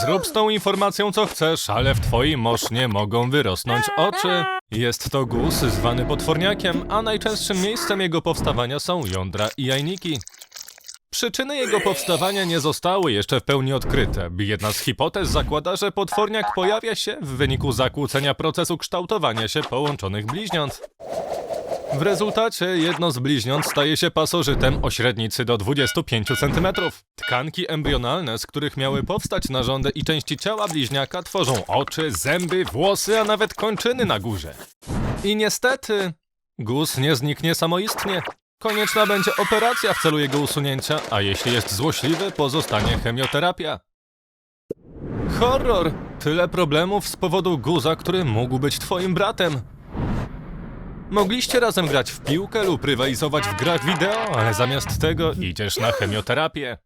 Zrób z tą informacją co chcesz, ale w twojej mosznie mogą wyrosnąć oczy. Jest to guz zwany potworniakiem, a najczęstszym miejscem jego powstawania są jądra i jajniki. Przyczyny jego powstawania nie zostały jeszcze w pełni odkryte. Jedna z hipotez zakłada, że potworniak pojawia się w wyniku zakłócenia procesu kształtowania się połączonych bliźniąt. W rezultacie jedno z bliźniąt staje się pasożytem o średnicy do 25 cm. Tkanki embrionalne, z których miały powstać narządy i części ciała bliźniaka, tworzą oczy, zęby, włosy, a nawet kończyny na górze. I niestety, guz nie zniknie samoistnie. Konieczna będzie operacja w celu jego usunięcia, a jeśli jest złośliwy, pozostanie chemioterapia. Horror! Tyle problemów z powodu guza, który mógł być twoim bratem. Mogliście razem grać w piłkę lub rywalizować w grach wideo, ale zamiast tego idziesz na chemioterapię.